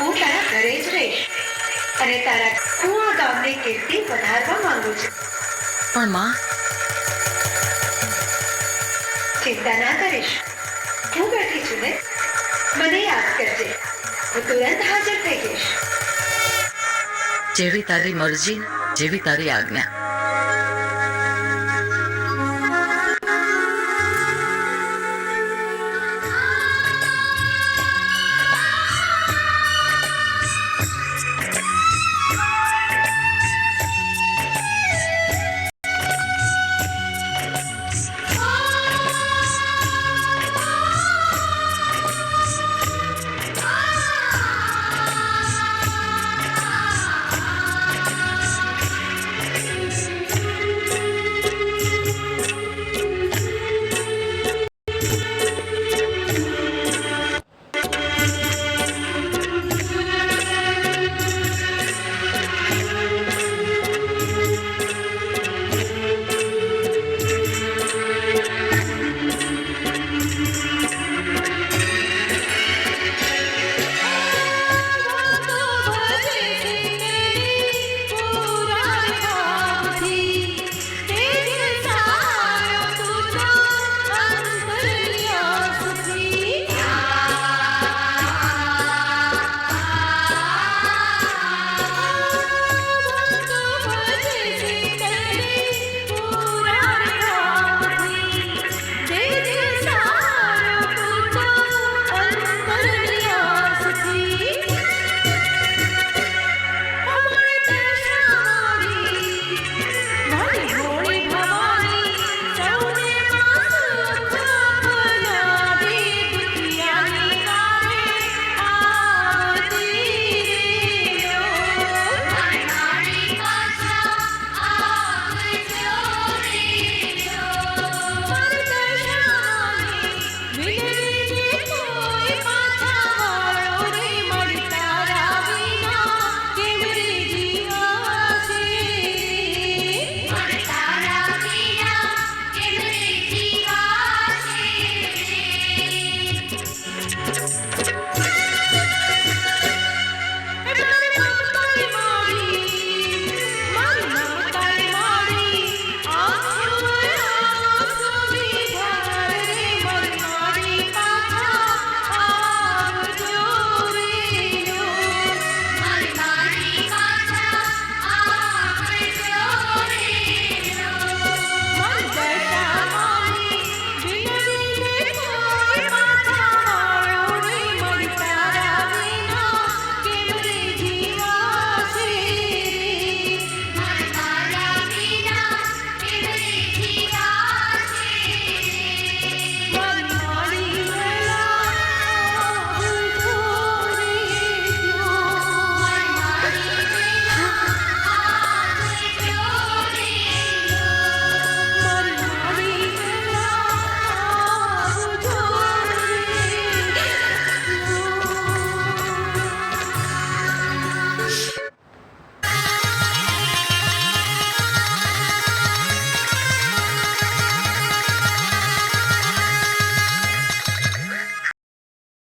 હું તારા ઘરે જ રહીશ અને તારા હું આ ગામની કીર્તિ વધારવા માંગુ છું. પણ માં. ચિંતા ના કરીશ. હું બેઠી છું ને. મને યાદ કરજે. હું તુરંત હાજર થઈ જઈશ. જેવી તારી મરજી જેવી તારી આજ્ઞા.